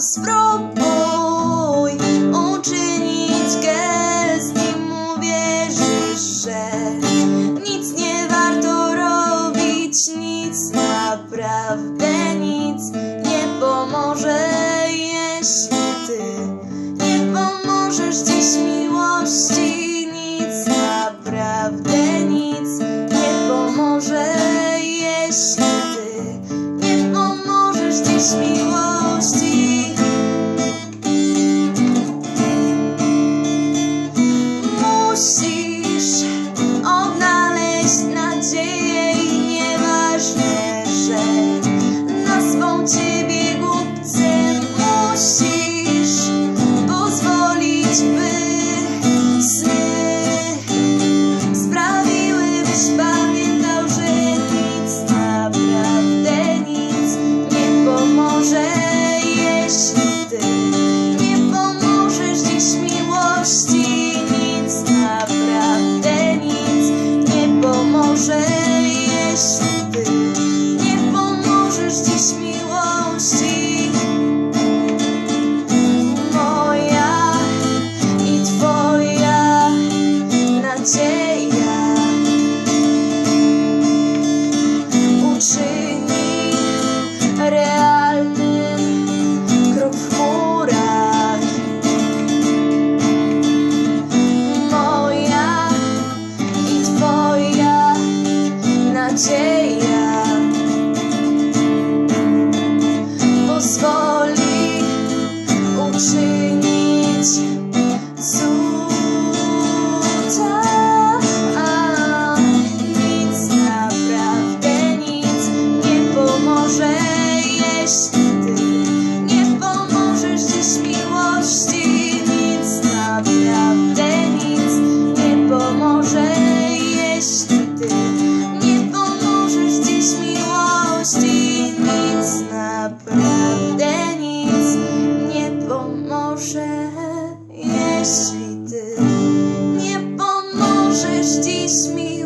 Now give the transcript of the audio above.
spróbuj uczynić gest i mu wierzysz, że nic nie warto robić, nic naprawdę nic nie pomoże, jeśli ty nie pomożesz dziś miłości, nic naprawdę nic nie pomoże, jeśli Musisz odnaleźć nadzieję i nieważne, że nazwą ciebie głupcem musisz. nadzieja uczyni realny. Moja i Twoja nadzieja pozwoli uczynić. naprawdę nic nie pomoże, jeśli ty nie pomożesz dziś mi.